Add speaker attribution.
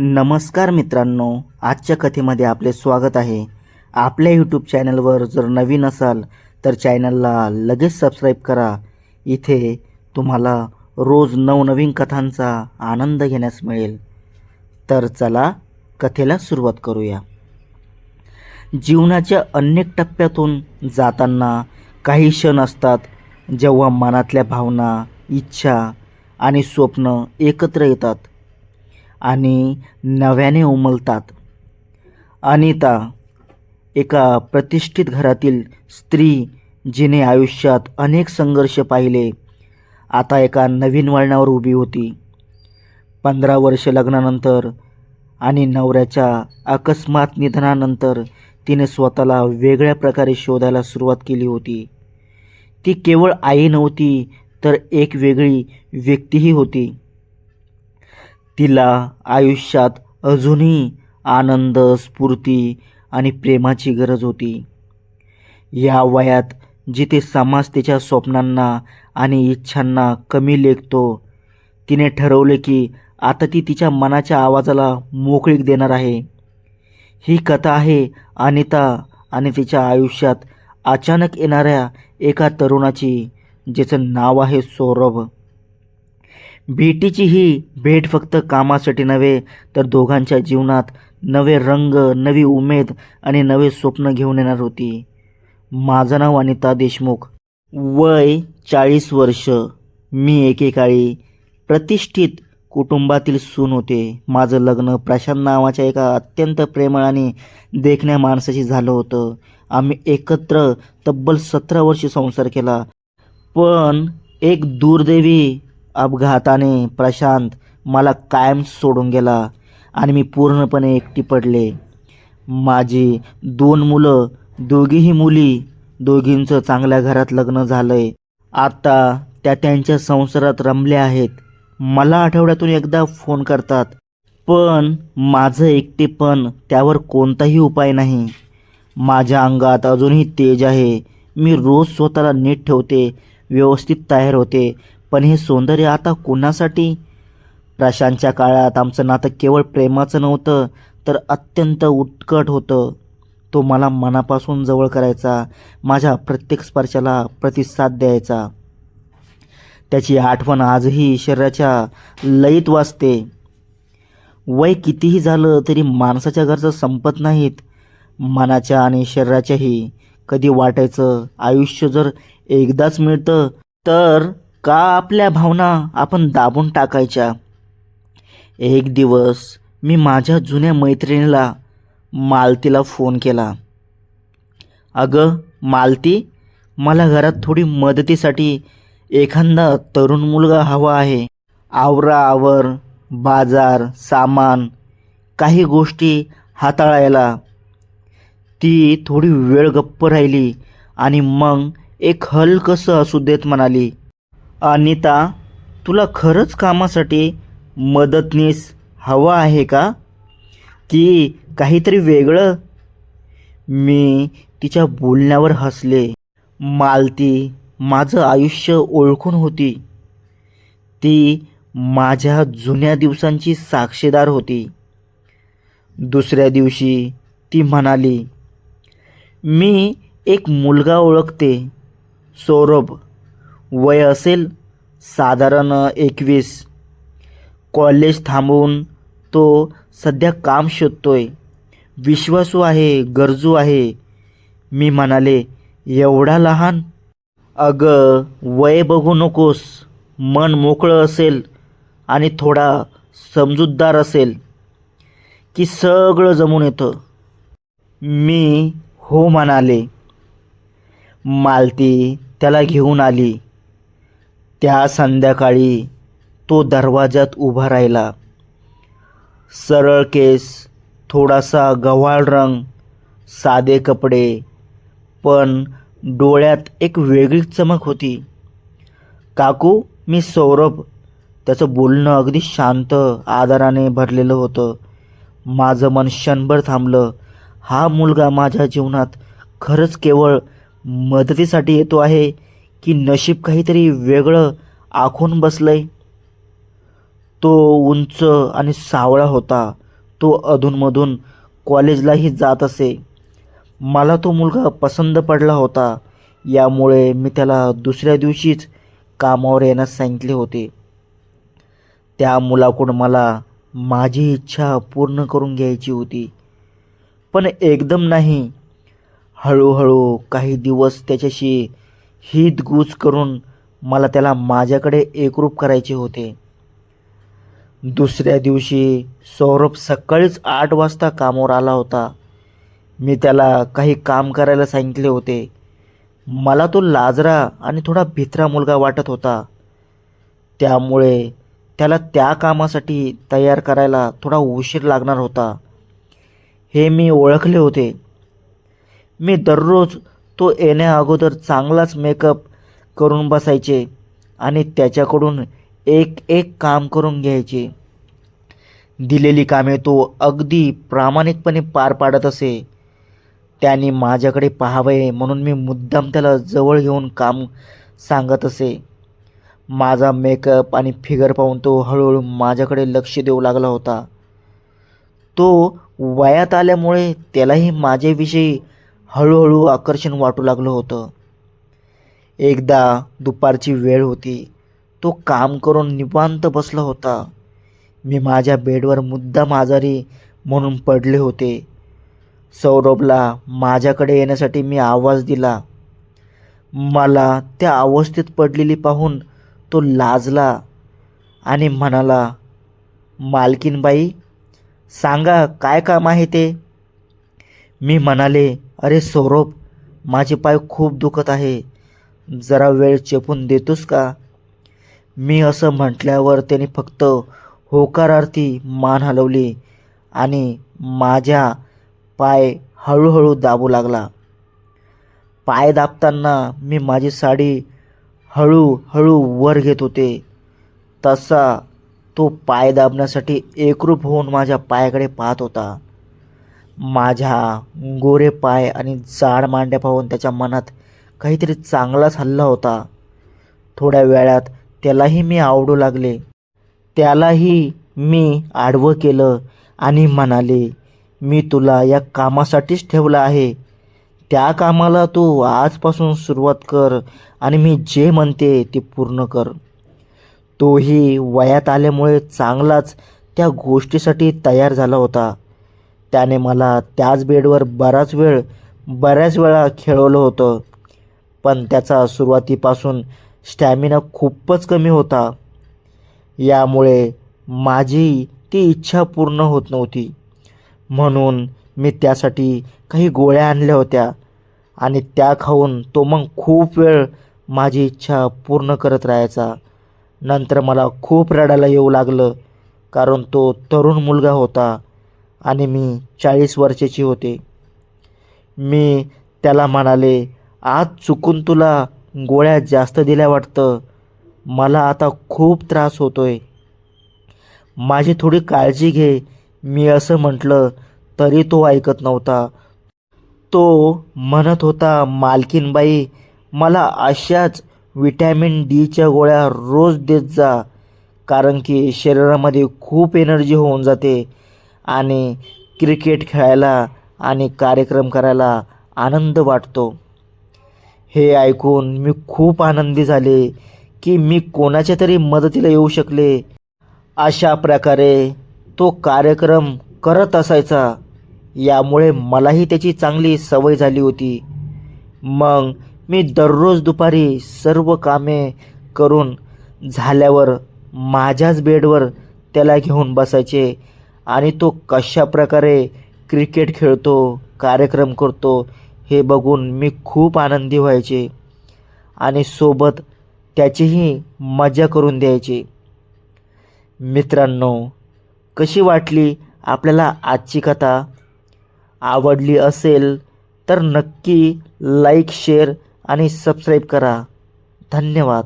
Speaker 1: नमस्कार मित्रांनो आजच्या कथेमध्ये आपले स्वागत आहे. आपल्या यूट्यूब चॅनलवर जर नवीन असाल तर चॅनलला लगेच सबस्क्राईब करा. इथे तुम्हाला रोज नवनवीन कथांचा आनंद घेण्यास मिळेल. तर चला कथेला सुरुवात करूया. जीवनाच्या अनेक टप्प्यातून जाताना काही क्षण असतात जेव्हा मनातल्या भावना इच्छा आणि स्वप्न एकत्र येतात. आणि नव्याने उमलतात. अनिता एका प्रतिष्ठित घरातील स्त्री जिने आयुष्यात अनेक संघर्ष पाहिले. आता एका नवीन वळणावर उभी होती. पंधरा वर्ष लग्नानंतर आणि नवऱ्याच्या अकस्मात निधनानंतर तिने स्वतःला वेगळ्या प्रकारे शोधायला सुरुवात केली होती. ती केवळ आई नव्हती तर एक वेगळी व्यक्तीही होती. तिला आयुष्यात अजूनही आनंद स्फूर्ती आणि प्रेमाची गरज होती. या वयात जिथे समाज तिच्या स्वप्नांना आणि इच्छांना कमी लेखतो तिने ठरवले की आता ती तिच्या मनाच्या आवाजाला मोकळीक देणार आहे. ही कथा आहे अनिता आणि तिच्या आयुष्यात अचानक येणाऱ्या एका तरुणाची ज्याचं नाव आहे सौरभ. भेटीची ही भेट फक्त कामासाठी नव्हे तर दोघांच्या जीवनात नवे रंग नवी उमेद आणि नवे स्वप्न घेऊन येणार होती. माझं नाव अनिता देशमुख. वय चाळीस वर्ष. मी एकेकाळी प्रतिष्ठित कुटुंबातील सून होते. माझं लग्न प्रशांत नावाच्या एका अत्यंत प्रेमळ आणि देखण्या माणसाशी झालं होतं. आम्ही एकत्र तब्बल सतरा वर्षे संसार केला. पण एक दुर्दैवी अपघाताने प्रशांत मला कायम सोडून गेला आणि मी पूर्णपणे एकटी पडले. माझी दोन मुलं दोघीही मुली दोघींचं चांगल्या घरात लग्न झालं आहे आता त्या त्यांच्या संसारात रमल्या आहेत. मला आठवड्यातून एकदा फोन करतात. पण माझं एकटेपण त्यावर कोणताही उपाय नाही. माझ्या अंगात अजूनही तेज आहे. मी रोज स्वतःला नीट ठेवते व्यवस्थित तयार होते. पण हे सौंदर्य आता कोणासाठी? प्रशांतच्या काळात आमचं नातं केवळ प्रेमाचं नव्हतं तर अत्यंत उत्कट होतं. तो मला मनापासून जवळ करायचा माझ्या प्रत्येक स्पर्शाला प्रतिसाद द्यायचा. त्याची आठवण आजही शरीराच्या लयीत वाजते वय कितीही झालं तरी माणसाच्या गरजा संपत नाहीत. मनाच्या आणि शरीराच्याही कधी वाटायचं आयुष्य जर एकदाच मिळतं तर का आपल्या भावना आपण दाबून टाकायच्या? एक दिवस मी माझ्या जुन्या मैत्रिणीला मालतीला फोन केला. अगं मालती मला घरात थोडी मदतीसाठी एखादा तरुण मुलगा हवा आहे. आवरा आवर बाजार सामान काही गोष्टी हाताळायला. ती थोडी वेळ गप्प राहिली आणि मग एक हलकसं असू देत म्हणाली अनिता तुला खरंच कामासाठी मदतनीस हवं आहे का? की काहीतरी वेगळं? मी तिच्या बोलण्यावर हसले. मालती माझं आयुष्य ओळखून होती. ती माझ्या जुन्या दिवसांची साक्षीदार होती. दुसऱ्या दिवशी ती म्हणाली मी एक मुलगा ओळखते सौरभ. वय असेल साधारण एकवीस. कॉलेज थांबवून तो सध्या काम शोधतो आहे विश्वासू आहे गरजू आहे. मी म्हणाले एवढा लहान? अगं वय बघू नकोस. मन मोकळं असेल आणि थोडा समजूतदार असेल की सगळं जमून येतं. मी हो म्हणाले. मालती त्याला घेऊन आली. त्या संध्याकाळी तो दरवाजात उभा राहिला. सरळ केस थोडासा गव्हाळ रंग साधे कपडे पण डोळ्यात एक वेगळीच चमक होती. काकू मी सौरभ. त्याचं बोलणं अगदी शांत आदराने भरलेलं होतं. माझं मन क्षणभर थांबलं. हा मुलगा माझ्या जीवनात खरंच केवळ मदतीसाठी येतो आहे की नशीब काहीतरी वेगळं आखून बसलंय. तो उंच आणि सावळा होता. तो अधूनमधून कॉलेजलाही जात असे. मला तो मुलगा पसंत पडला होता. यामुळे मी त्याला दुसऱ्या दिवशीच कामावर येण्यास सांगितले होते. त्या मुलाकडून मला माझी इच्छा पूर्ण करून घ्यायची होती. पण एकदम नाही. हळूहळू काही दिवस त्याच्याशी हितगुज करून मला त्याला माझ्याकडे एकरूप करायचे होते. दुसऱ्या दिवशी सौरभ सकाळीच आठ वाजता कामावर आला होता. मी त्याला काही काम करायला सांगितले होते. मला तो लाजरा आणि थोडा भित्रा मुलगा वाटत होता. त्यामुळे त्याला त्या कामासाठी तयार करायला थोडा उशीर लागणार होता. हे मी ओळखले होते. मी दररोज तो येण्या अगोदर चांगलाच मेकअप करून बसायचे आणि त्याच्याकडून एक एक काम करून घ्यायचे. दिलेली कामे तो अगदी प्रामाणिकपणे पार पाडत असे. त्याने माझ्याकडे पाहावे म्हणून मी मुद्दाम त्याला जवळ घेऊन काम सांगत असे. माझा मेकअप आणि फिगर पाहून तो हळूहळू माझ्याकडे लक्ष देऊ लागला होता. तो वयात आल्यामुळे त्यालाही माझ्याविषयी हळूहळू आकर्षण वाटू लागलं होतं. एकदा दुपारची वेळ होती. तो काम करून निवांत बसला होता. मी माझ्या बेडवर मुद्दाम आजारी म्हणून पडले होते. सौरभला माझ्याकडे येण्यासाठी मी आवाज दिला. मला त्या अवस्थेत पडलेली पाहून तो लाजला आणि म्हणाला मालकीनबाई सांगा काय काम आहे ते? मी म्हणाले अरे सौरभ माझे पाय खूप दुखत आहे. जरा वेळ चेपून देतोस का? मी असं म्हटल्यावर त्याने फक्त होकारार्थी मान हलवली आणि माझ्या पाय हळूहळू दाबू लागला. पाय दाबताना मी माझी साडी हळूहळू वर घेत होते. तसा तो पाय दाबण्यासाठी एकरूप होऊन माझ्या पायाकडे पाहत होता. माझ्या गोरे पाय आणि जाड मांड्या पाहून त्याच्या मनात काहीतरी चांगलाच हल्ला होता. थोड्या वेळात त्यालाही मी आवडू लागले. त्यालाही मी आडवं केलं आणि म्हणाले मी तुला या कामासाठीच ठेवलं आहे. त्या कामाला तू आजपासून सुरुवात कर आणि मी जे म्हणते ते पूर्ण कर. तोही वयात आल्यामुळे चांगलाच त्या गोष्टीसाठी तयार झाला होता. त्याने मला त्याच बेडवर बराच वेळ बऱ्याच वेळा खेळवलं होतं. पण त्याचा सुरुवातीपासून स्टॅमिना खूपच कमी होता. यामुळे माझी ती इच्छा पूर्ण होत नव्हती. म्हणून मी त्यासाठी काही गोळ्या आणल्या होत्या आणि त्या खाऊन तो मग खूप वेळ माझी इच्छा पूर्ण करत राहायचा. नंतर मला खूप रडायला येऊ लागलं कारण तो तरुण मुलगा होता. आणि मी चाळीस वर्षाची होते. मी त्याला म्हणाले आज चुकून तुला गोळ्या जास्त दिल्या वाटतं. मला आता खूप त्रास होतोय. माझी थोडी काळजी घे मी असं म्हटलं तरी तो ऐकत नव्हता. तो म्हणत होता मालकीनबाई मला अशाच विटॅमिन डीच्या गोळ्या रोज देत जा. कारण की शरीरामध्ये खूप एनर्जी होऊन जाते. आणि क्रिकेट खेळायला आणि कार्यक्रम करायला आनंद वाटतो. हे ऐकून मी खूप आनंदी झाले की मी कोणाच्या तरी मदतीला येऊ शकले. अशा प्रकारे तो कार्यक्रम करत असायचा. यामुळे मलाही त्याची चांगली सवय झाली होती. मग मी दररोज दुपारी सर्व कामे करून झाल्यावर माझ्याच बेडवर त्याला घेऊन बसायचे. आणि तो कशा प्रकारे क्रिकेट खेळतो कार्यक्रम करतो हे बघून मी खूप आनंदी व्हायचे. आणि सोबत त्याचीही मजा करून द्यायचे. मित्रांनो कशी वाटली आपल्याला आजची कथा? आवडली असेल तर नक्की लाईक शेअर आणि सबस्क्राईब करा. धन्यवाद.